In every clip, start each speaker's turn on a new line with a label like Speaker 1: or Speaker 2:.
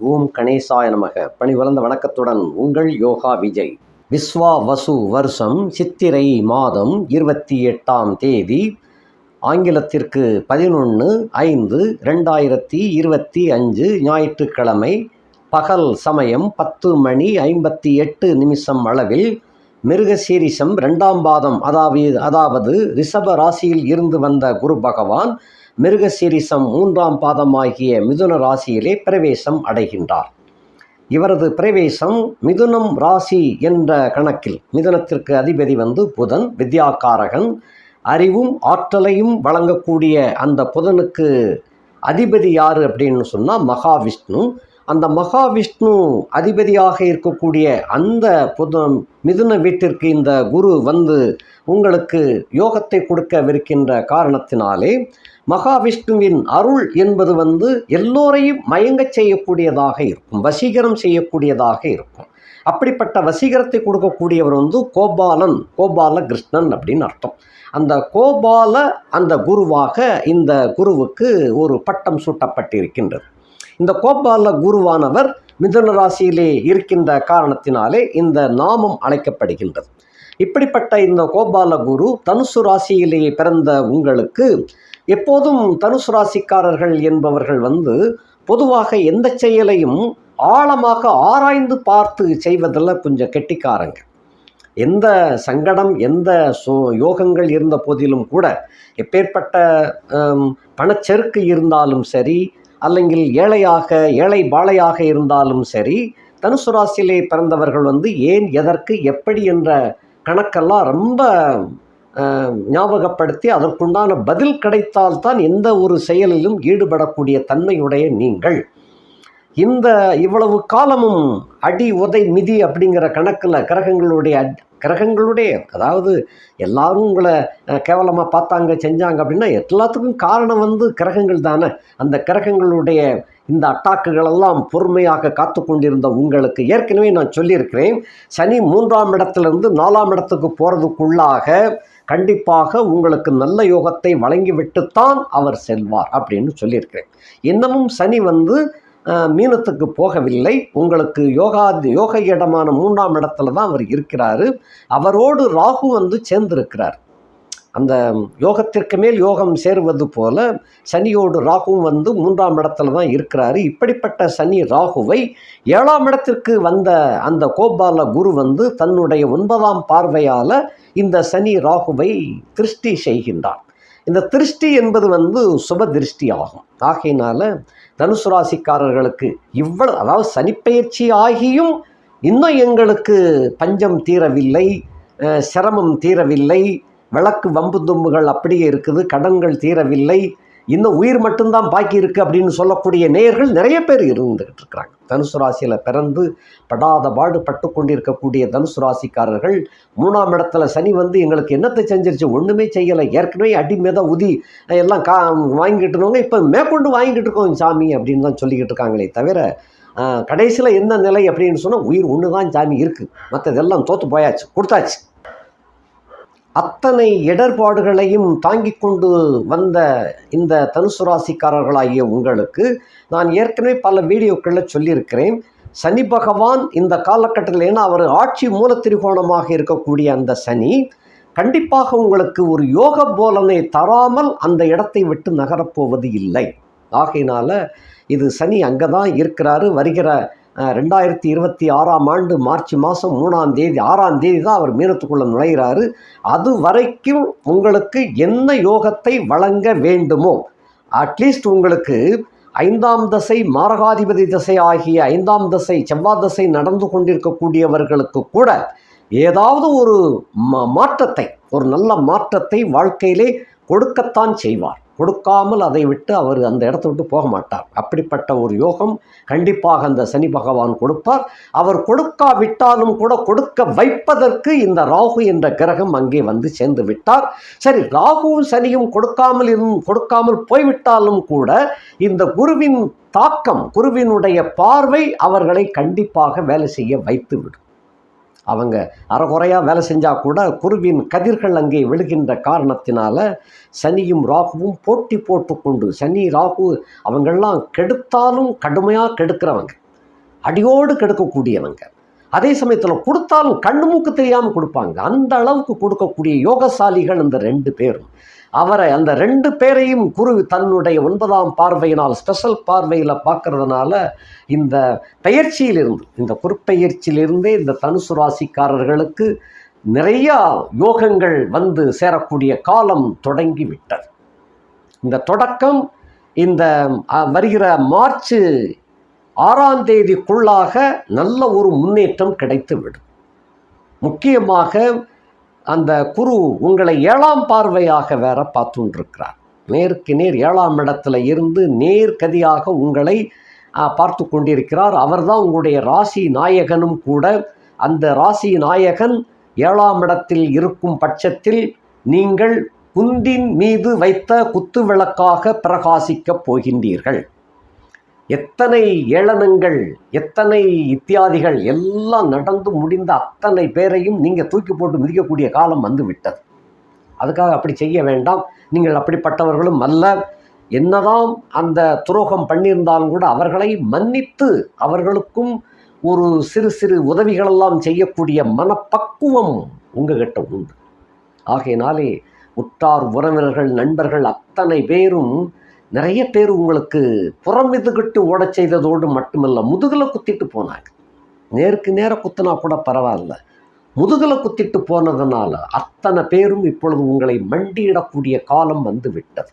Speaker 1: ஓம் கணேசாய நமக. பணிவளர்ந்த வணக்கத்துடன் உங்கள் யோகா விஜய். விஸ்வா வசு வருஷம் சித்திரை மாதம் இருபத்தி எட்டாம் தேதி ஆங்கிலத்திற்கு பதினொன்று ஐந்து ரெண்டாயிரத்தி இருபத்தி அஞ்சு ஞாயிற்றுக்கிழமை பகல் சமயம் பத்து மணி ஐம்பத்தி எட்டு நிமிஷம் அளவில் மிருகசீரிசம் ரெண்டாம் பாதம் அதாவது அதாவது ரிஷப ராசியில் இருந்து வந்த குரு பகவான் மிருகசீரிசம் மூன்றாம் பாதமாகிய மிதுன ராசியிலே பிரவேசம் அடைகின்றார். இவரது பிரவேசம் மிதுனம் ராசி என்ற கணக்கில் மிதுனத்திற்கு அதிபதி வந்து புதன் வித்யாகாரகன் அறிவும் ஆற்றலையும் வழங்கக்கூடிய அந்த புதனுக்கு அதிபதி யார் அப்படின்னு சொன்னால் மகாவிஷ்ணு. அந்த மகாவிஷ்ணு அதிபதியாக இருக்கக்கூடிய அந்த புத மிதுன வீட்டிற்கு இந்த குரு வந்து உங்களுக்கு யோகத்தை கொடுக்கவிருக்கின்ற காரணத்தினாலே மகாவிஷ்ணுவின் அருள் என்பது வந்து எல்லோரையும் மயங்கச் செய்யக்கூடியதாக இருக்கும் வசீகரம் செய்யக்கூடியதாக இருக்கும். அப்படிப்பட்ட வசீகரத்தை கொடுக்கக்கூடியவர் வந்து கோபாலன் கோபால கிருஷ்ணன் அப்படின்னு அர்த்தம். அந்த கோபால அந்த குருவாக இந்த குருவுக்கு ஒரு பட்டம் சூட்டப்பட்டிருக்கின்றது. இந்த கோபால குருவானவர் மிதுன ராசியிலே இருக்கின்ற காரணத்தினாலே இந்த நாமம் அழைக்கப்படுகின்றது. இப்படிப்பட்ட இந்த கோபால குரு தனுசு ராசியிலேயே பிறந்த உங்களுக்கு எப்போதும் தனுசு ராசிக்காரர்கள் என்பவர்கள் வந்து பொதுவாக எந்த செயலையும் ஆழமாக ஆராய்ந்து பார்த்து செய்வதில் கொஞ்சம் கெட்டிக்காரங்க. எந்த சங்கடம் எந்த சோ யோகங்கள் இருந்த போதிலும் கூட எப்பேற்பட்ட பணச்செருக்கு இருந்தாலும் சரி அல்லங்கில் ஏழையாக ஏழை பாழையாக இருந்தாலும் சரி தனுசு ராசியிலே பிறந்தவர்கள் வந்து ஏன் எதற்கு எப்படி என்ற கணக்கெல்லாம் ரொம்ப ஞாபகப்படுத்தி அதற்குண்டான பதில் கிடைத்தால்தான் எந்த ஒரு செயலிலும் ஈடுபடக்கூடிய தன்மையுடைய நீங்கள். இந்த இவ்வளவு காலமும் அடி உதை மிதி அப்படிங்கிற கணக்கில் கிரகங்களுடைய கிரகங்களுடைய அதாவது எல்லாரும் உங்களை கேவலமாக பார்த்தாங்க செஞ்சாங்க அப்படின்னா எல்லாத்துக்கும் காரணம் வந்து கிரகங்கள் தானே. அந்த கிரகங்களுடைய இந்த அட்டாக்குகளெல்லாம் பொறுமையாக காத்து கொண்டிருந்த உங்களுக்கு ஏற்கனவே நான் சொல்லியிருக்கிறேன். சனி மூன்றாம் இடத்துலேருந்து நாலாம் இடத்துக்கு போகிறதுக்குள்ளாக கண்டிப்பாக உங்களுக்கு நல்ல யோகத்தை வழங்கிவிட்டுத்தான் அவர் செல்வார் அப்படின்னு சொல்லியிருக்கிறேன். இன்னமும் சனி வந்து மீனத்துக்கு போகவில்லை. உங்களுக்கு யோகா யோக இடமான மூன்றாம் இடத்துல தான் அவர் இருக்கிறாரு. அவரோடு ராகு வந்து சேர்ந்திருக்கிறார். அந்த யோகத்திற்கு மேல் யோகம் சேருவது போல சனியோடு ராகுவும் வந்து மூன்றாம் இடத்துல தான் இருக்கிறாரு. இப்படிப்பட்ட சனி ராகுவை ஏழாம் இடத்திற்கு வந்த அந்த கோபால குரு வந்து தன்னுடைய ஒன்பதாம் பார்வையால் இந்த சனி ராகுவை திருஷ்டி செய்கின்றார். இந்த திருஷ்டி என்பது வந்து சுப திருஷ்டி ஆகும். ஆகையினால தனுசு ராசிக்காரர்களுக்கு இவ்வளவு அதாவது சனிப்பயிற்சி ஆகியும் இன்னும் எங்களுக்கு பஞ்சம் தீரவில்லை சிரமம் தீரவில்லை விளக்கு வம்பு தும்புகள் அப்படியே இருக்குது கடன்கள் தீரவில்லை. இன்னும் உயிர் மட்டும்தான் பாக்கி இருக்குது அப்படின்னு சொல்லக்கூடிய நேயர்கள் நிறைய பேர் இருந்துகிட்டு இருக்கிறாங்க. தனுசு ராசியில் பிறந்து படாத பாடு பட்டு கொண்டிருக்கக்கூடிய தனுசு ராசிக்காரர்கள் மூணாம் இடத்துல சனி வந்து எங்களுக்கு என்னத்தை செஞ்சிருச்சு? ஒன்றுமே செய்யலை. ஏற்கனவே அடிமேத உதி எல்லாம் கா வாங்கிட்டு இருந்தவங்க இப்போ மேற்கொண்டு வாங்கிட்டு இருக்கோம் சாமி அப்படின்னு தான் சொல்லிக்கிட்டு இருக்காங்களே தவிர கடைசியில் என்ன நிலை அப்படின்னு சொன்னால் உயிர் ஒன்று தான் சாமி இருக்குது மற்றதெல்லாம் தோற்று போயாச்சு கொடுத்தாச்சு. அத்தனை இடர்பாடுகளையும் தாங்கிக் கொண்டு வந்த இந்த தனுசு ராசிக்காரர்களாகிய உங்களுக்கு நான் ஏற்கனவே பல வீடியோக்களில் சொல்லியிருக்கிறேன். சனி பகவான் இந்த காலகட்டத்தில் ஏன்னா அவர் ஆட்சி மூலத்திரிகோணமாக இருக்கக்கூடிய அந்த சனி கண்டிப்பாக உங்களுக்கு ஒரு யோக போலனை தராமல் அந்த இடத்தை விட்டு நகரப்போவது இல்லை. ஆகையினால இது சனி அங்கே தான் இருக்கிறாரு வருகிற ரெண்டாயிரத்தி இருபத்தி ஆறாம் ஆண்டு மார்ச் மாதம் மூணாம் தேதி ஆறாம் தேதி தான் அவர் மீனத்துக்குள்ளே நுழைகிறாரு அது வரைக்கும் உங்களுக்கு என்ன யோகத்தை வழங்க வேண்டுமோ அட்லீஸ்ட் உங்களுக்கு ஐந்தாம் தசை மாரகாதிபதி தசை ஆகிய ஐந்தாம் தசை செவ்வாய் தசை நடந்து கொண்டிருக்கக்கூடியவர்களுக்கு கூட ஏதாவது ஒரு மாற்றத்தை ஒரு நல்ல மாற்றத்தை வாழ்க்கையிலே கொடுக்கத்தான் செய்வார். கொடுக்காமல் அதை விட்டு அவர் அந்த இடத்த விட்டு போக மாட்டார். அப்படிப்பட்ட ஒரு யோகம் கண்டிப்பாக அந்த சனி பகவான் கொடுப்பார். அவர் கொடுக்காவிட்டாலும் கூட கொடுக்க வைப்பதற்கு இந்த ராகு என்ற கிரகம் அங்கே வந்து சேர்ந்து விட்டார். சரி ராகுவும் சனியும் கொடுக்காமல் இரும் கொடுக்காமல் போய்விட்டாலும் கூட இந்த குருவின் தாக்கம் குருவினுடைய பார்வை அவர்களை கண்டிப்பாக வேலை செய்ய வைத்துவிடும். அவங்க அறகுறையாக வேலை செஞ்சால் கூட குருவின் கதிர்கள் அங்கே விழுகின்ற காரணத்தினால சனியும் ராகுவும் போட்டி போட்டுக்கொண்டு சனி ராகு அவங்கெல்லாம் கெடுத்தாலும் கடுமையாக கெடுக்கிறவங்க. அடியோடு கெடுக்கக்கூடியவங்க. அதே சமயத்தில் கொடுத்தாலும் கண்ணு மூக்கு தெரியாமல் கொடுப்பாங்க. அந்த அளவுக்கு கொடுக்கக்கூடிய யோகசாலிகள் இந்த ரெண்டு பேரும். அவரை அந்த ரெண்டு பேரையும் குரு தன்னுடைய ஒன்பதாம் பார்வையினால் ஸ்பெஷல் பார்வையில் பார்க்கறதுனால இந்த பெயர்ச்சியிலிருந்து இந்த குறிப்பெயர்ச்சியிலிருந்தே இந்த தனுசு ராசிக்காரர்களுக்கு நிறையா யோகங்கள் வந்து சேரக்கூடிய காலம் தொடங்கி விட்டது இந்த தொடக்கம் இந்த வருகிற மார்ச் ஆறாம் தேதிக்குள்ளாக நல்ல ஒரு முன்னேற்றம் கிடைத்துவிடும். முக்கியமாக அந்த குரு உங்களை ஏழாம் பார்வையாக வேற பார்த்துருக்கிறார் நேருக்கு நேர் ஏழாம் இடத்துல இருந்து நேர்கதியாக உங்களை பார்த்து கொண்டிருக்கிறார். அவர்தான் உங்களுடைய ராசி நாயகனும் கூட. அந்த ராசி நாயகன் ஏழாம் இடத்தில் இருக்கும் பட்சத்தில் நீங்கள் குந்தின் மீது வைத்த குத்து விளக்காக பிரகாசிக்கப் போகின்றீர்கள். எத்தனை ஏளனங்கள் எத்தனை இத்தியாதிகள் எல்லாம் நடந்து முடிந்த அத்தனை பேரையும் நீங்கள் தூக்கி போட்டு மிதிக்கக்கூடிய காலம் வந்து விட்டது அதுக்காக அப்படி செய்ய வேண்டாம். நீங்கள் அப்படிப்பட்டவர்களும் அல்ல. என்னதான் அந்த துரோகம் பண்ணியிருந்தாலும் கூட அவர்களை மன்னித்து அவர்களுக்கும் ஒரு சிறு சிறு உதவிகளெல்லாம் செய்யக்கூடிய மனப்பக்குவம் உங்ககிட்ட உண்டு. ஆகையினாலே உற்றார் உறவினர்கள் நண்பர்கள் அத்தனை பேரும் நிறைய பேர் உங்களுக்கு புறம் இதுகிட்டு ஓடச் செய்ததோடு மட்டுமல்ல முதுகில் குத்திட்டு போனாங்க. நேருக்கு நேராக குத்தினா கூட பரவாயில்ல. முதுகில் குத்திட்டு போனதுனால அத்தனை பேரும் இப்பொழுது உங்களை மண்டியிடக்கூடிய காலம் வந்து விட்டது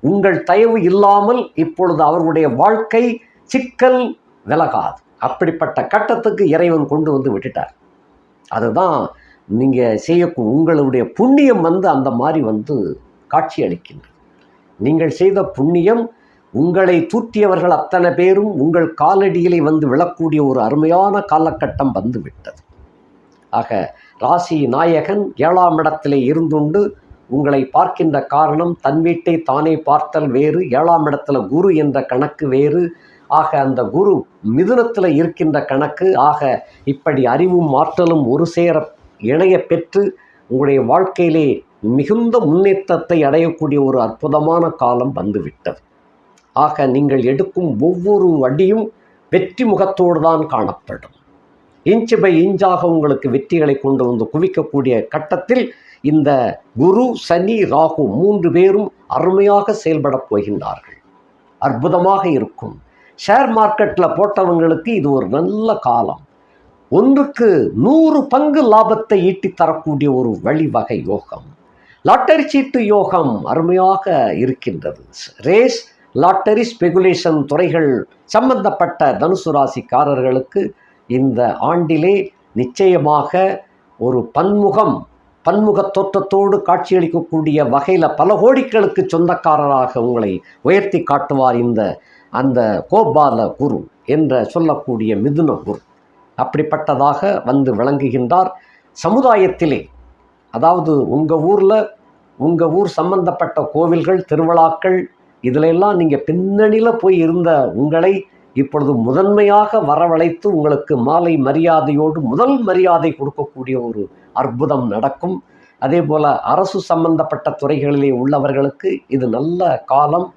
Speaker 1: உங்கள் தயவு இல்லாமல் இப்பொழுது அவர்களுடைய வாழ்க்கை சிக்கல் விலகாது. அப்படிப்பட்ட கட்டத்துக்கு இறைவன் கொண்டு வந்து விட்டுட்டார். அதுதான் நீங்கள் செய்யக்கும் உங்களுடைய புண்ணியம் வந்து அந்த மாதிரி வந்து காட்சி அளிக்கின்றது நீங்கள் செய்த புண்ணியம் உங்களை தூற்றியவர்கள் அத்தனை பேரும் உங்கள் காலடியிலே வந்து விழக்கூடிய ஒரு அருமையான காலகட்டம் வந்துவிட்டது. ஆக ராசி நாயகன் ஏழாம் இடத்திலே இருந்துண்டு உங்களை பார்க்கின்ற காரணம் தன் வீட்டை தானே பார்த்தல் வேறு ஏழாம் இடத்துல குரு என்ற கணக்கு வேறு. ஆக அந்த குரு மிதுனத்தில் இருக்கின்ற கணக்கு. ஆக இப்படி அறிவும் ஆற்றலும் ஒரு சேர இணைய பெற்று உங்களுடைய வாழ்க்கையிலே மிகுந்த முன்னேற்றத்தை அடையக்கூடிய ஒரு அற்புதமான காலம் வந்துவிட்டது. ஆக நீங்கள் எடுக்கும் ஒவ்வொரு அடியும் வெற்றி முகத்தோடு தான் காணப்படும். இன்ச்சு பை இன்ச்சாக உங்களுக்கு வெற்றிகளை கொண்டு வந்து குவிக்கக்கூடிய கட்டத்தில் இந்த குரு சனி ராகு மூன்று பேரும் அருமையாக செயல்படப் போகின்றார்கள். அற்புதமாக இருக்கும். ஷேர் மார்க்கெட்டில் போட்டவங்களுக்கு இது ஒரு நல்ல காலம். ஒன்றுக்கு நூறு பங்கு லாபத்தை ஈட்டித் தரக்கூடிய ஒரு வழிவகை யோகம். லாட்டரி சீட்டு யோகம் அருமையாக இருக்கின்றது. ரேஸ் லாட்டரி ஸ்பெகுலேஷன் துறைகள் சம்பந்தப்பட்ட தனுசு ராசிக்காரர்களுக்கு இந்த ஆண்டிலே நிச்சயமாக ஒரு பன்முகம் பன்முக தோற்றத்தோடு காட்சியளிக்கக்கூடிய வகையில் பல கோடிகளுக்கு சொந்தக்காரராக உங்களை உயர்த்தி காட்டுவார் இந்த அந்த கோபால குரு என்ற சொல்லக்கூடிய மிதுன குரு. அப்படிப்பட்டதாக வந்து விளங்குகின்றார். சமுதாயத்திலே அதாவது உங்கள் ஊரில் உங்கள் ஊர் சம்பந்தப்பட்ட கோவில்கள் திருவிழாக்கள் இதிலெல்லாம் நீங்கள் பின்னணியில் போய் இருந்த உங்களை இப்பொழுது முதன்மையாக வரவழைத்து உங்களுக்கு மாலை மரியாதையோடு முதல் மரியாதை கொடுக்கக்கூடிய ஒரு அற்புதம் நடக்கும். அதே போல் அரசு சம்பந்தப்பட்ட துறைகளிலே உள்ளவர்களுக்கு இது நல்ல காலம்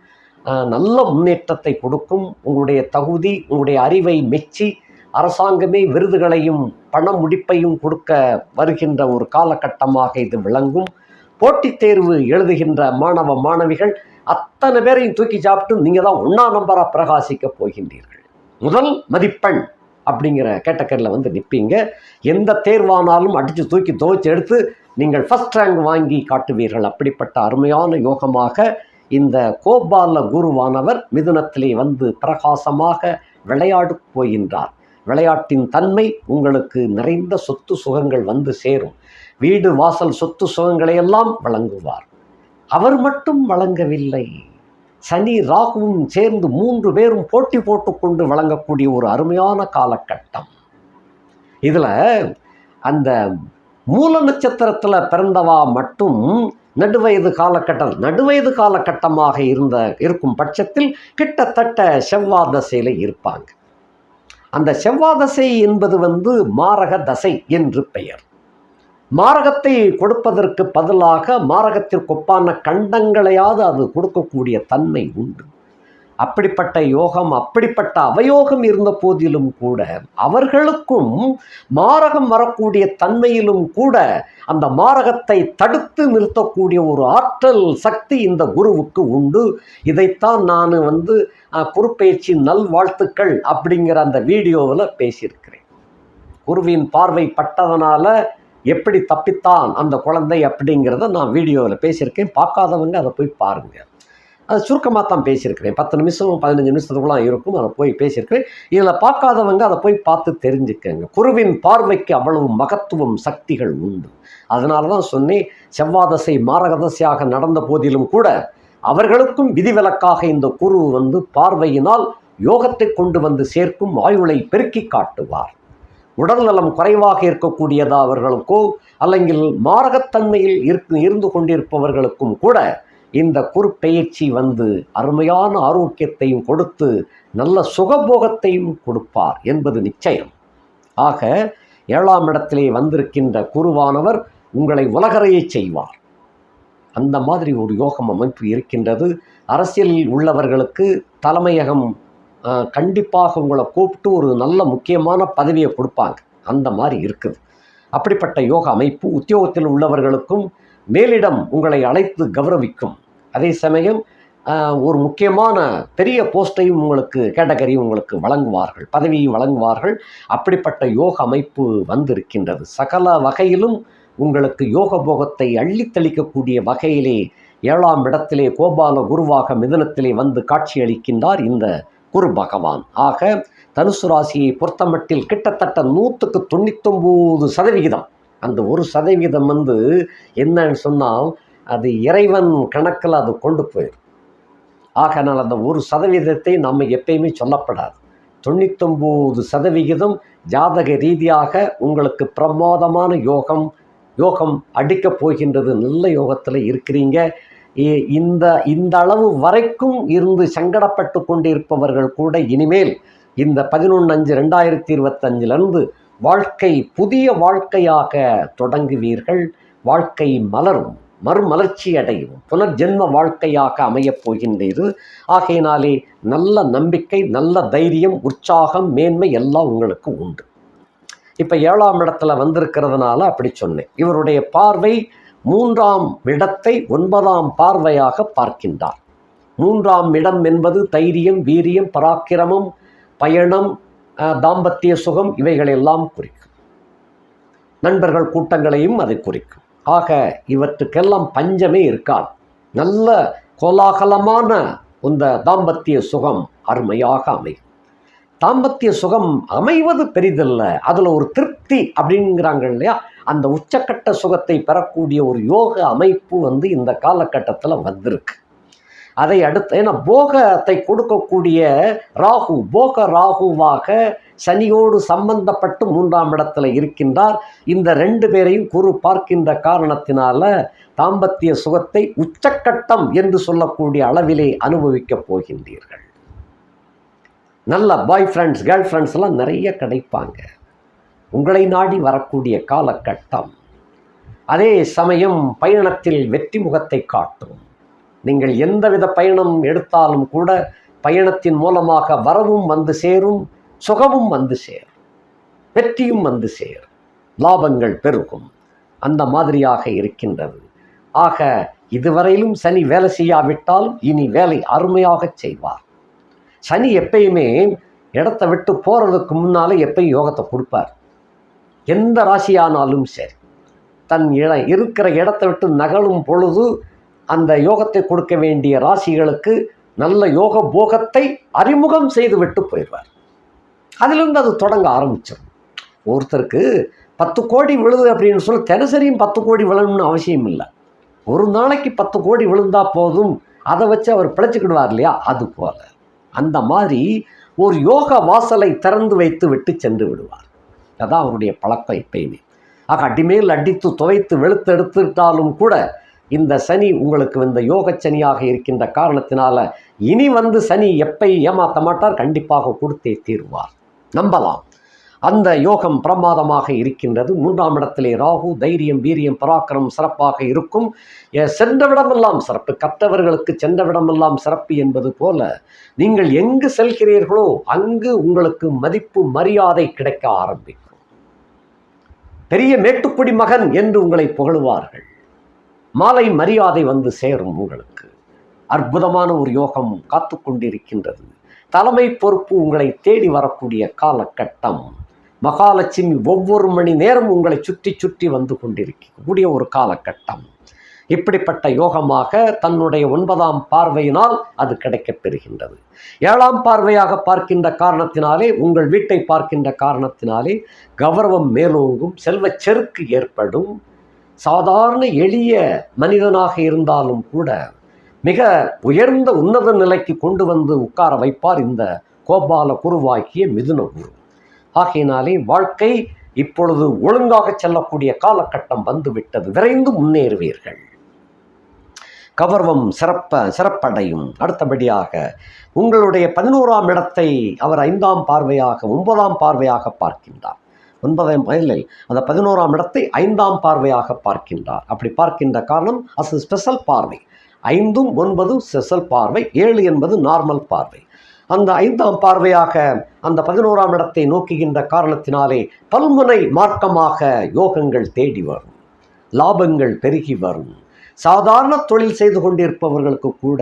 Speaker 1: நல்ல முன்னேற்றத்தை கொடுக்கும். உங்களுடைய தகுதி உங்களுடைய அறிவை மெச்சி அரசாங்கமே விருதுகளையும் பண முடிப்பையும் கொடுக்க வருகின்ற ஒரு காலகட்டமாக இது விளங்கும். போட்டித் தேர்வு எழுதுகின்ற மாணவ மாணவிகள் அத்தனை பேரையும் தூக்கி சாப்பிட்டு நீங்கள் தான் ஒன்றா நம்பராக பிரகாசிக்க போகின்றீர்கள். முதல் மதிப்பெண் அப்படிங்கிற கேட்டகரியில் வந்து நிற்பீங்க எந்த தேர்வானாலும் அடித்து தூக்கி துவைச்சு எடுத்து நீங்கள் ஃபஸ்ட் ரேங்க் வாங்கி காட்டுவீர்கள். அப்படிப்பட்ட அருமையான யோகமாக இந்த கோபால குருவானவர் மிதுனத்திலே வந்து பிரகாசமாக விளையாடு போகின்றார். விளையாட்டின் தன்மை உங்களுக்கு நிறைந்த சொத்து சுகங்கள் வந்து சேரும். வீடு வாசல் சொத்து சுகங்களையெல்லாம் வழங்குவார். அவர் மட்டும் வழங்கவில்லை. சனி ராகுவும் சேர்ந்து மூன்று பேரும் போட்டி போட்டுக்கொண்டு வழங்கக்கூடிய ஒரு அருமையான காலகட்டம். இதில் அந்த மூல நட்சத்திரத்தில் பிறந்தவா மட்டும் நடுவயது காலகட்டம் நடுவயது காலகட்டமாக இருந்த இருக்கும் பட்சத்தில் கிட்டத்தட்ட செவ்வாய் தசையில் இருப்பாங்க. அந்த செவ்வாதசை என்பது வந்து மாரக தசை என்று பெயர். மாரகத்தை கொடுப்பதற்கு பதிலாக மாரகத்திற்கொப்பான கண்டங்களையாவது அது கொடுக்கக்கூடிய தன்மை உண்டு. அப்படிப்பட்ட யோகம் அப்படிப்பட்ட அவயோகம் இருந்த போதிலும் கூட அவர்களுக்கும் மாரகம் வரக்கூடிய தன்மையிலும் கூட அந்த மாரகத்தை தடுத்து நிறுத்தக்கூடிய ஒரு ஆற்றல் சக்தி இந்த குருவுக்கு உண்டு. இதைத்தான் நான் வந்து அஹ், நல்வாழ்த்துக்கள் அப்படிங்கிற அந்த வீடியோவில் பேசியிருக்கிறேன். குருவின் பார்வை பட்டதனால எப்படி தப்பித்தான் அந்த குழந்தை அப்படிங்கிறத நான் வீடியோவில் பேசியிருக்கேன். பார்க்காதவங்க அதை போய் பாருங்கள் அது சுருக்கமாக தான் பேசியிருக்கிறேன். பத்து நிமிஷம் பதினஞ்சு நிமிஷத்துக்குள்ள இருக்கும். அதை போய் பேசியிருக்கிறேன். இதில் பார்க்காதவங்க அதை போய் பார்த்து தெரிஞ்சுக்கங்க. குருவின் பார்வைக்கு அவ்வளவு மகத்துவம் சக்திகள் உண்டு. அதனால தான் சொன்னேன் செவ்வாதசை மாரகதசையாக நடந்த போதிலும் கூட அவர்களுக்கும் விதிவிலக்காக இந்த குரு வந்து பார்வையினால் யோகத்தை கொண்டு வந்து சேர்க்கும் ஆயுளை பெருக்கி காட்டுவார். உடல்நலம் குறைவாக இருக்கக்கூடியதா அவர்களுக்கோ அல்லங்கில் மாரகத்தன்மையில் இருக்கு இருந்து கொண்டிருப்பவர்களுக்கும் கூட இந்த குருப்பெயர்ச்சி வந்து அருமையான ஆரோக்கியத்தையும் கொடுத்து நல்ல சுகபோகத்தையும் கொடுப்பார் என்பது நிச்சயம். ஆக ஏழாம் இடத்திலே வந்திருக்கின்ற குருவானவர் உங்களை உலகறையை செய்வார். அந்த மாதிரி ஒரு யோகம் அமைப்பு இருக்கின்றது. அரசியலில் உள்ளவர்களுக்கு தலைமையகம் கண்டிப்பாக உங்களை கூப்பிட்டு ஒரு நல்ல முக்கியமான பதவியை கொடுப்பாங்க. அந்த மாதிரி இருக்குது. அப்படிப்பட்ட யோக அமைப்பு உத்தியோகத்தில் உள்ளவர்களுக்கும் மேலிடம் உங்களை அழைத்து கௌரவிக்கும். அதே சமயம் ஒரு முக்கியமான பெரிய போஸ்ட்டையும் உங்களுக்கு கேட்டகரியும் உங்களுக்கு வழங்குவார்கள் பதவியும் வழங்குவார்கள். அப்படிப்பட்ட யோக அமைப்பு வந்திருக்கின்றது. சகல வகையிலும் உங்களுக்கு யோக போகத்தை அள்ளித்தளிக்கக்கூடிய வகையிலே ஏழாம் இடத்திலே கோபால குருவாக மிதனத்திலே வந்து காட்சியளிக்கின்றார் இந்த குரு பகவான். ஆக தனுசு ராசியை பொறுத்தமட்டில் கிட்டத்தட்ட நூற்றுக்கு தொண்ணூத்தொம்பது சதவிகிதம். அந்த ஒரு சதவிகிதம் வந்து என்னன்னு சொன்னால் அது இறைவன் கணக்கில் அது கொண்டு போயிடும். ஆகனால் அந்த ஒரு சதவீதத்தை நம்ம எப்பயுமே சொல்லப்படாது. தொண்ணூத்தொம்பது சதவிகிதம் ஜாதக ரீதியாக உங்களுக்கு பிரமாதமான யோகம் யோகம் அடிக்கப் போகின்றது நல்ல யோகத்தில் இருக்கிறீங்க. இந்த இந்த அளவு வரைக்கும் இருந்து சங்கடப்பட்டு கொண்டிருப்பவர்கள் கூட இனிமேல் இந்த பதினொன்று அஞ்சு ரெண்டாயிரத்தி இருபத்தஞ்சிலிருந்து வாழ்க்கை புதிய வாழ்க்கையாக தொடங்குவீர்கள். வாழ்க்கை மலரும். மறுமலர்ச்சி அடையும். புனர்ஜென்ம வாழ்க்கையாக அமையப் போகின்றது ஆகையினாலே நல்ல நம்பிக்கை நல்ல தைரியம் உற்சாகம் மேன்மை எல்லாம் உங்களுக்கு உண்டு. இப்போ ஏழாம் இடத்துல வந்திருக்கிறதுனால அப்படி சொன்னேன். இவருடைய பார்வை மூன்றாம் இடத்தை ஒன்பதாம் பார்வையாக பார்க்கின்றார். மூன்றாம் இடம் என்பது தைரியம் வீரியம் பராக்கிரமம் பயணம் தாம்பத்திய சுகம் இவைகளெல்லாம் குறிக்கும். நண்பர்கள் கூட்டங்களையும் அதை குறிக்கும். ஆக இவற்றுக்கெல்லாம் பஞ்சமே இருக்காது. நல்ல கோலாகலமான இந்த தாம்பத்திய சுகம் அருமையாக அமையும். தாம்பத்திய சுகம் அமைவது பெரிதல்ல. அதில் ஒரு திருப்தி அப்படிங்கிறாங்க இல்லையா? அந்த உச்சக்கட்ட சுகத்தை பெறக்கூடிய ஒரு யோக அமைப்பு வந்து இந்த காலகட்டத்தில் வந்திருக்கு. அதை அடுத்து ஏன்னா போகத்தை கொடுக்கக்கூடிய ராகு போக ராகுவாக சனியோடு சம்பந்தப்பட்டு மூன்றாம் இடத்துல இருக்கின்றார். இந்த ரெண்டு பேரையும் குரு பார்க்கின்ற காரணத்தினால தாம்பத்திய சுகத்தை உச்சக்கட்டம் என்று சொல்லக்கூடிய அளவிலே அனுபவிக்கப் போகின்றீர்கள். நல்ல பாய் ஃப்ரெண்ட்ஸ் கேர்ள் ஃப்ரெண்ட்ஸ்லாம் நிறைய கிடைப்பாங்க. உங்களை நாடி வரக்கூடிய காலகட்டம். அதே சமயம் பயணத்தில் வெற்றி முகத்தை காட்டும். நீங்கள் எந்தவித பயணம் எடுத்தாலும் கூட பயணத்தின் மூலமாக வரவும் வந்து சேரும். சுகமும் வந்து சேரும். வெற்றியும் வந்து சேரும். லாபங்கள் பெருகும். அந்த மாதிரியாக இருக்கின்றது. ஆக இதுவரையிலும் சனி வேலை செய்யாவிட்டால் இனி வேலை அருமையாகச் செய்வார். சனி எப்பயுமே இடத்த விட்டு போகிறதுக்கு முன்னாலே எப்பயும் யோகத்தை கொடுப்பார். எந்த ராசியானாலும் சரி. தன் இட இருக்கிற இடத்த விட்டு நகலும் பொழுது அந்த யோகத்தை கொடுக்க வேண்டிய ராசிகளுக்கு நல்ல யோக போகத்தை அறிமுகம் செய்து விட்டு போயிடுவார். அதிலிருந்து அது தொடங்க ஆரம்பிச்சிடும் ஒருத்தருக்கு பத்து கோடி விழுது அப்படின்னு சொல்லி தினசரியும் பத்து கோடி விழணும்னு அவசியம் இல்லை. ஒரு நாளைக்கு பத்து கோடி விழுந்தா போதும். அதை வச்சு அவர் பிழைச்சிக்கிடுவார் இல்லையா? அது போல. அந்த மாதிரி ஒரு யோக வாசலை திறந்து வைத்து விட்டு சென்று விடுவார். அதான் அவருடைய பழக்கம் எப்பயுமே. ஆக அடிமேல் அடித்து துவைத்து வெளுத்து எடுத்துட்டாலும் கூட இந்த சனி உங்களுக்கு இந்த யோக சனியாக இருக்கின்ற காரணத்தினால இனி வந்து சனி எப்பை ஏமாற்ற மாட்டார். கண்டிப்பாக கொடுத்தே தீர்வார். நம்பலாம். அந்த யோகம் பிரமாதமாக இருக்கின்றது. மூன்றாம் இடத்திலே ராகு தைரியம் வீரியம் பராக்கிரம் சிறப்பாக இருக்கும். சென்றவிடமெல்லாம் சிறப்பு. கற்றவர்களுக்கு சென்றவிடமெல்லாம் சிறப்பு என்பது போல நீங்கள் எங்கு செல்கிறீர்களோ அங்கு உங்களுக்கு மதிப்பு மரியாதை கிடைக்க ஆரம்பிக்கும். பெரிய மேட்டுக்குடி மகன் என்று உங்களை புகழுவார்கள். மாலை மரியாதை வந்து சேரும் உங்களுக்கு. அற்புதமான ஒரு யோகம் காத்து கொண்டிருக்கின்றது தலைமை பொறுப்பு உங்களை தேடி வரக்கூடிய காலகட்டம். மகாலட்சுமி ஒவ்வொரு மணி நேரம் உங்களை சுற்றி சுற்றி வந்து கொண்டிருக்கக்கூடிய ஒரு காலகட்டம். இப்படிப்பட்ட யோகமாக தன்னுடைய ஒன்பதாம் பார்வையினால் அது கிடைக்கப் பெறுகின்றது. ஏழாம் பார்வையாக பார்க்கின்ற காரணத்தினாலே உங்கள் வீட்டை பார்க்கின்ற காரணத்தினாலே கௌரவம் மேலோங்கும் செல்வச் செருக்கு ஏற்படும். சாதாரண எளிய மனிதனாக இருந்தாலும் கூட மிக உயர்ந்த உன்னத நிலைக்கு கொண்டு வந்து உட்கார வைப்பார் இந்த கோபால குருவாகிய மிதுன குரு. ஆகையினாலே வாழ்க்கை இப்பொழுது ஒழுங்காக செல்லக்கூடிய காலகட்டம் வந்துவிட்டது. விரைந்து முன்னேறுவீர்கள். கவர்வம் சிறப்ப சிறப்படையும். அடுத்தபடியாக உங்களுடைய பதினோராம் இடத்தை அவர் ஐந்தாம் பார்வையாக ஒன்பதாம் பார்வையாக பார்க்கின்றார். ஒன்பதாம் இல்லை அந்த பதினோராம் இடத்தை ஐந்தாம் பார்வையாக பார்க்கின்றார். அப்படி பார்க்கின்ற காரணம் அது ஸ்பெஷல் பார்வை. ஐந்தும் ஒன்பதும் செசல் பார்வை ஏழு என்பது நார்மல் பார்வை. அந்த ஐந்தாம் பார்வையாக அந்த பதினோராம் இடத்தை நோக்குகின்ற காரணத்தினாலே பல்முனை மார்க்கமாக யோகங்கள் தேடி வரும் லாபங்கள் பெருகி வரும். சாதாரண தொழில் செய்து கொண்டிருப்பவர்களுக்கு கூட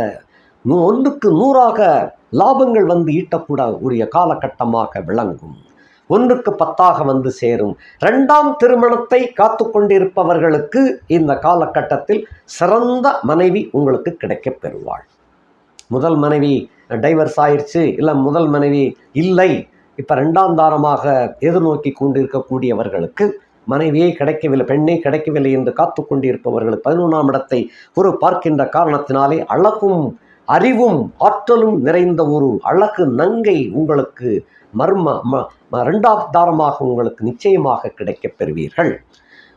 Speaker 1: ஒன்றுக்கு நூறாக லாபங்கள் வந்து ஈட்டக்கூட உரிய காலகட்டமாக விளங்கும். ஒன்றுக்கு பத்தாக வந்து சேரும். ரெண்டாம் திருமணத்தை காத்து கொண்டிருப்பவர்களுக்கு இந்த காலகட்டத்தில் சிறந்த மனைவி உங்களுக்கு கிடைக்கப் பெறுவாள். முதல் மனைவி டைவர்ஸ் ஆயிடுச்சு இல்லை முதல் மனைவி இல்லை இப்போ ரெண்டாம் தாரமாக எதிர்நோக்கி கொண்டிருக்கக்கூடியவர்களுக்கு மனைவியே கிடைக்கவில்லை பெண்ணே கிடைக்கவில்லை என்று காத்து கொண்டிருப்பவர்கள் பதினொன்றாம் இடத்தை ஒரு பார்க்கின்ற காரணத்தினாலே அழகும் அறிவும் ஆற்றலும் நிறைந்த ஒரு அழகு நங்கை உங்களுக்கு மர்ம ம- ம- ரெண்டாம் தாரமாக உங்களுக்கு நிச்சயமாக கிடைக்கப் பெறுவீர்கள்.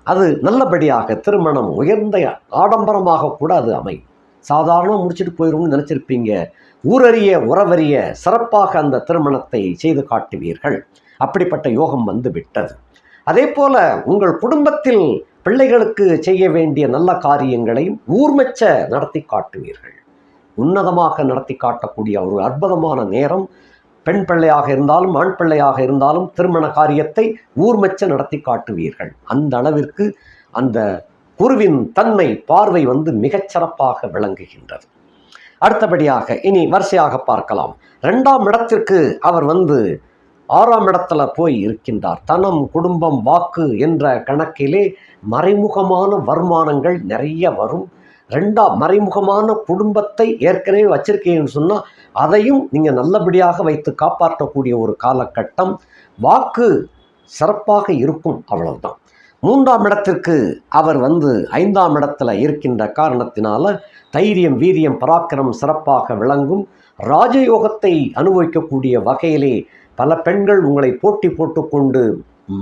Speaker 1: அது நல்லபடியாக திருமணம் உயர்ந்த ஆடம்பரமாக கூட அது அமையும். சாதாரணமாக முடிச்சுட்டு போயிடும்னு நினச்சிருப்பீங்க. ஊரறிய உறவறிய சிறப்பாக அந்த திருமணத்தை செய்து காட்டுவீர்கள். அப்படிப்பட்ட யோகம் வந்து விட்டது. அதே போல உங்கள் குடும்பத்தில் பிள்ளைகளுக்கு செய்ய வேண்டிய நல்ல காரியங்களையும் ஊர்மச்ச நடத்தி காட்டுவீர்கள். உன்னதமாக நடத்தி காட்டக்கூடிய ஒரு அற்புதமான நேரம். பெண் பிள்ளையாக இருந்தாலும் ஆண் பிள்ளையாக இருந்தாலும் திருமண காரியத்தை ஊர்மெச்ச நடத்தி காட்டுவீர்கள். அந்த அளவிற்கு அந்த குருவின் தன்மை பார்வை வந்து மிகச்சிறப்பாக விளங்குகின்றது. அடுத்தபடியாக இனி வரிசையாக பார்க்கலாம். ரெண்டாம் இடத்திற்கு அவர் வந்து ஆறாம் இடத்துல போய் இருக்கின்றார். தனம் குடும்பம் வாக்கு என்ற கணக்கிலே மறைமுகமான வருமானங்கள் நிறைய வரும். ரெண்டாம் மறைமுகமான குடும்பத்தை ஏற்கனவே வச்சிருக்கீங்கன்னு சொன்னால் அதையும் நீங்கள் நல்லபடியாக வைத்து காப்பாற்றக்கூடிய ஒரு காலகட்டம். வாக்கு சிறப்பாக இருக்கும் அவ்வளவுதான். மூன்றாம் இடத்திற்கு அவர் வந்து ஐந்தாம் இடத்துல இருக்கின்ற காரணத்தினால தைரியம் வீரியம் பராக்கிரம் சிறப்பாக விளங்கும். ராஜயோகத்தை அனுபவிக்கக்கூடிய வகையிலே பல பெண்கள் உங்களை போட்டி போட்டுக்கொண்டு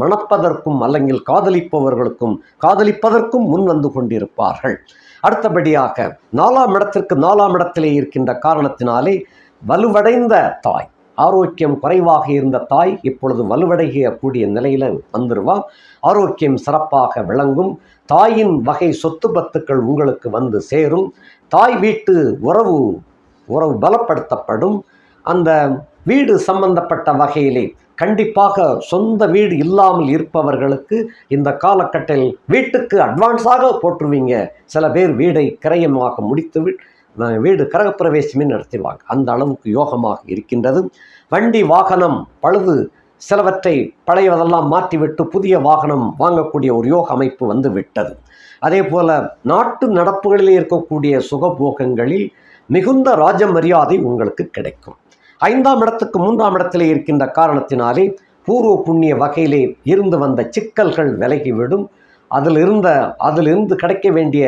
Speaker 1: மணப்பதற்கும் அல்லங்கில் காதலிப்பவர்களுக்கும் காதலிப்பதற்கும் முன் வந்து கொண்டிருப்பார்கள். அடுத்தபடியாக நாலாம் இடத்திற்கு நாலாம் இடத்திலே இருக்கின்ற காரணத்தினாலே வலுவடைந்த தாய் ஆரோக்கியம் குறைவாக இருந்த தாய் இப்பொழுது வலுவடைய கூடிய வந்துருவா. ஆரோக்கியம் சிறப்பாக விளங்கும். தாயின் வகை சொத்து பத்துக்கள் உங்களுக்கு வந்து சேரும். தாய் வீட்டு உறவு உறவு பலப்படுத்தப்படும். அந்த வீடு சம்பந்தப்பட்ட வகையிலே கண்டிப்பாக சொந்த வீடு இல்லாமல் இருப்பவர்களுக்கு இந்த காலகட்டத்தில் வீட்டுக்கு அட்வான்ஸாக போட்டுருவீங்க சில பேர் வீடை கிரயமாக முடித்து வீடு கிரகப்பிரவேசமே நடத்திடுவாங்க அந்த அளவுக்கு யோகமாக இருக்கின்றது. வண்டி வாகனம் பழுது சிலவற்றை பழையதெல்லாம் மாற்றிவிட்டு புதிய வாகனம் வாங்கக்கூடிய ஒரு யோக அமைப்பு வந்து விட்டது அதே போல நாட்டு நடப்புகளிலே இருக்கக்கூடிய சுகபோகங்களில் மிகுந்த ராஜ மரியாதை உங்களுக்கு கிடைக்கும். ஐந்தாம் இடத்துக்கு மூன்றாம் இடத்திலே இருக்கின்ற காரணத்தினாலே பூர்வ புண்ணிய வகையிலே இருந்து வந்த சிக்கல்கள் விலகிவிடும் அதில் இருந்த அதிலிருந்து கிடைக்க வேண்டிய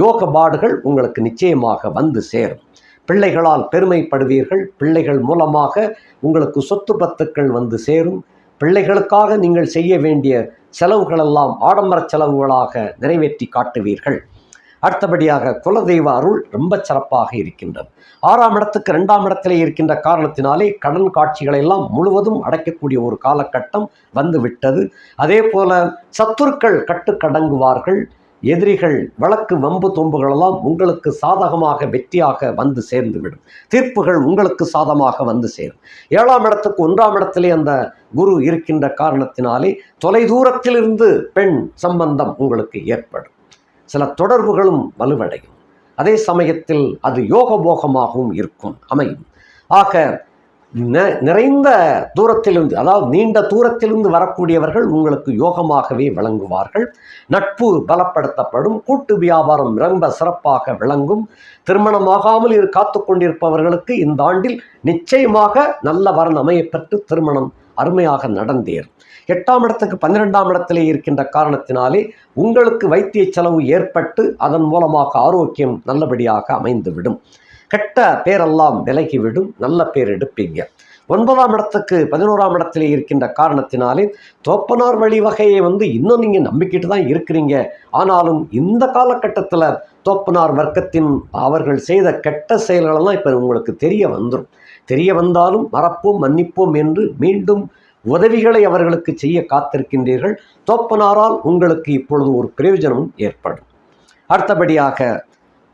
Speaker 1: யோக பாடுகள் உங்களுக்கு நிச்சயமாக வந்து சேரும். பிள்ளைகளால் பெருமைப்படுவீர்கள். பிள்ளைகள் மூலமாக உங்களுக்கு சொத்து பத்துக்கள் வந்து சேரும். பிள்ளைகளுக்காக நீங்கள் செய்ய வேண்டிய செலவுகளெல்லாம் ஆடம்பர செலவுகளாக நிறைவேற்றி காட்டுவீர்கள். அடுத்தபடியாக குலதெய்வ அருள் ரொம்ப சிறப்பாக இருக்கின்றது. ஆறாம் இடத்துக்கு ரெண்டாம் இடத்திலே இருக்கின்ற காரணத்தினாலே கடன் காட்சிகளை எல்லாம் முழுவதும் அடைக்கக்கூடிய ஒரு காலகட்டம் வந்து விட்டது அதே போல சத்துருக்கள் கட்டுக்கடங்குவார்கள் எதிரிகள் வழக்கு வம்பு தொம்புகளெல்லாம் உங்களுக்கு சாதகமாக வெற்றியாக வந்து சேர்ந்துவிடும். தீர்ப்புகள் உங்களுக்கு சாதமாக வந்து சேரும். ஏழாம் இடத்துக்கு ஒன்றாம் இடத்திலே அந்த குரு இருக்கின்ற காரணத்தினாலே தொலைதூரத்திலிருந்து பெண் சம்பந்தம் உங்களுக்கு ஏற்படும். சில தொடர்புகளும் வலுவடையும். அதே சமயத்தில் அது யோகபோகமாகவும் இருக்கும். அமையும். ஆக ந- நிறைந்த தூரத்திலிருந்து அதாவது நீண்ட தூரத்திலிருந்து வரக்கூடியவர்கள் உங்களுக்கு யோகமாகவே விளங்குவார்கள். நட்பு பலப்படுத்தப்படும். கூட்டு வியாபாரம் ரொம்ப சிறப்பாக விளங்கும். திருமணமாகாமல் இரு காத்து கொண்டிருப்பவர்களுக்கு இந்த ஆண்டில் நிச்சயமாக நல்ல வரன் அமையப்பெற்று திருமணம் அருமையாக நடந்தேறும் எட்டாம் இடத்துக்கு பன்னிரெண்டாம் இடத்திலே இருக்கின்ற காரணத்தினாலே உங்களுக்கு வைத்திய செலவு ஏற்பட்டு அதன் மூலமாக ஆரோக்கியம் நல்லபடியாக அமைந்துவிடும். கெட்ட பேரெல்லாம் விலகிவிடும். நல்ல பேர் எடுப்பீங்க. ஒன்பதாம் இடத்துக்கு பதினோராம் இடத்திலே இருக்கின்ற காரணத்தினாலே தோப்பனார் வழி வகையை வந்து இன்னும் நீங்கள் நம்பிக்கிட்டு தான் இருக்கிறீங்க. ஆனாலும் இந்த காலகட்டத்தில் தோப்பனார் வர்க்கத்தின் அவர்கள் செய்த கெட்ட செயல்களெல்லாம் இப்போ உங்களுக்கு தெரிய வந்துடும் தெரிய வந்தாலும் மறப்போம் மன்னிப்போம் என்று மீண்டும் உதவிகளை அவர்களுக்கு செய்ய காத்திருக்கின்றீர்கள். தோப்பனாரால் உங்களுக்கு இப்பொழுது ஒரு பிரயோஜனமும் ஏற்படும். அடுத்தபடியாக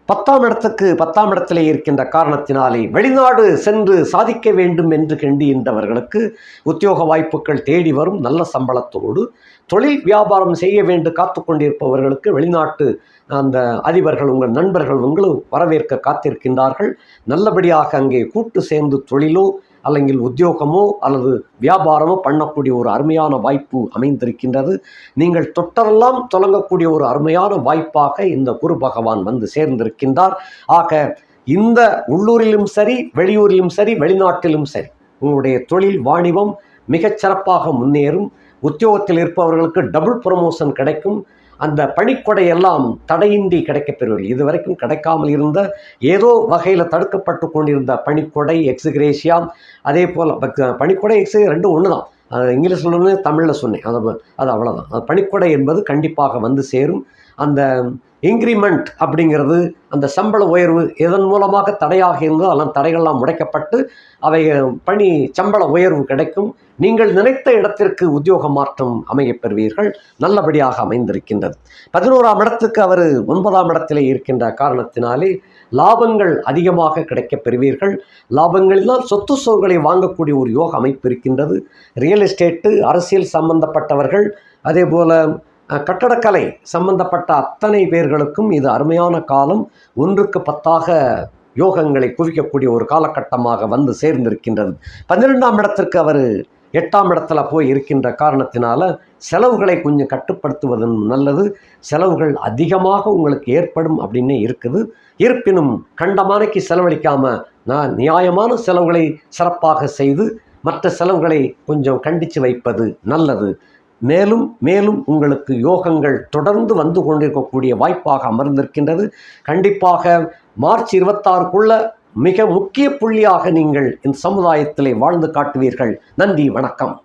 Speaker 1: பத்தாம் இடத்துக்கு பத்தாம் இடத்திலே இருக்கின்ற காரணத்தினாலே வெளிநாடு சென்று சாதிக்க வேண்டும் என்று கெண்டியின்றவர்களுக்கு உத்தியோக வாய்ப்புகள் தேடி வரும் நல்ல சம்பளத்தோடு தொழில் வியாபாரம் செய்ய வேண்டு காத்து கொண்டிருப்பவர்களுக்கு வெளிநாட்டு அந்த அதிபர்கள் உங்கள் நண்பர்கள் உங்களும் வரவேற்க காத்திருக்கின்றார்கள். நல்லபடியாக அங்கே கூட்டு சேர்ந்து தொழிலோ അല്ലെങ്കിൽ உத்தியோகமோ அல்லது வியாபாரமோ பண்ணக்கூடிய ஒரு அருமையான வாய்ப்பு அமைந்திருக்கின்றது நீங்கள் தொட்டதெல்லாம் தொடங்கக்கூடிய ஒரு அருமையான வாய்ப்பாக இந்த குரு பகவான் வந்து சேர்ந்திருக்கின்றார் ஆக இந்த உள்ளூரிலும் சரி வெளியூரிலும் சரி வெளிநாட்டிலும் சரி உங்களுடைய தொழில் வாணிபம் மிகச் சிறப்பாக முன்னேறும் உத்தியோகத்தில் இருப்பவர்களுக்கு டபுள் ப்ரமோஷன் கிடைக்கும் அந்த பணிக்கொடை எல்லாம் தடையின்றி கிடைக்கப்பெறவில்லை இதுவரைக்கும் கிடைக்காமல் இருந்த ஏதோ வகையில் தடுக்கப்பட்டு கொண்டிருந்த பணிக்கொடை எக்ஸிகிரேஷியா அதே போல் பணிக்கொடை எக்ஸ் ரெண்டும் ஒன்று தான் இங்கிலீஷில் ஒன்று தமிழில் சொன்னேன். அது அது அவ்வளோதான் அது பணிக்கொடை என்பது கண்டிப்பாக வந்து சேரும். அந்த இன்க்ரிமெண்ட் அப்படிங்கிறது அந்த சம்பள உயர்வு இதன் மூலமாக தடையாக இருந்தோ அதெல்லாம் தடைகள்லாம் முடைக்கப்பட்டு அவை பணி சம்பள உயர்வு கிடைக்கும். நீங்கள் நினைத்த இடத்திற்கு உத்தியோக மாற்றம் அமையப்பெறுவீர்கள். நல்லபடியாக அமைந்திருக்கின்றது. பதினோராம் இடத்துக்கு அவர் ஒன்பதாம் இடத்திலே இருக்கின்ற காரணத்தினாலே லாபங்கள் அதிகமாக கிடைக்கப் பெறுவீர்கள் லாபங்களினால் சொத்து சோர்களை வாங்கக்கூடிய ஒரு யோக அமைப்பு இருக்கின்றது. ரியல் எஸ்டேட்டு அரசியல் சம்பந்தப்பட்டவர்கள் அதே போல் கட்டடக்கலை சம்பந்தப்பட்ட அத்தனை பேர்களுக்கும் இது அருமையான காலம். ஒன்றுக்கு பத்தாக யோகங்களை குவிக்கக்கூடிய ஒரு காலகட்டமாக வந்து சேர்ந்திருக்கின்றது. பன்னிரெண்டாம் இடத்திற்கு அவர் எட்டாம் இடத்துல போய் இருக்கின்ற காரணத்தினால செலவுகளை கொஞ்சம் கட்டுப்படுத்துவது நல்லது. செலவுகள் அதிகமாக உங்களுக்கு ஏற்படும் அப்படின்னு இருக்குது. இருப்பினும் கண்டமானைக்கு செலவழிக்காமல் நான் நியாயமான செலவுகளை சிறப்பாக செய்து மற்ற செலவுகளை கொஞ்சம் கண்டித்து வைப்பது நல்லது. மேலும் மேலும் உங்களுக்கு யோகங்கள் தொடர்ந்து வந்து கொண்டிருக்கக்கூடிய வாய்ப்பாக அமர்ந்திருக்கின்றது. கண்டிப்பாக மார்ச் இருபத்தாறுக்குள்ள மிக முக்கிய புள்ளியாக நீங்கள் இந்த சமுதாயத்திலே வாழ்ந்து காட்டுவீர்கள். நன்றி வணக்கம்.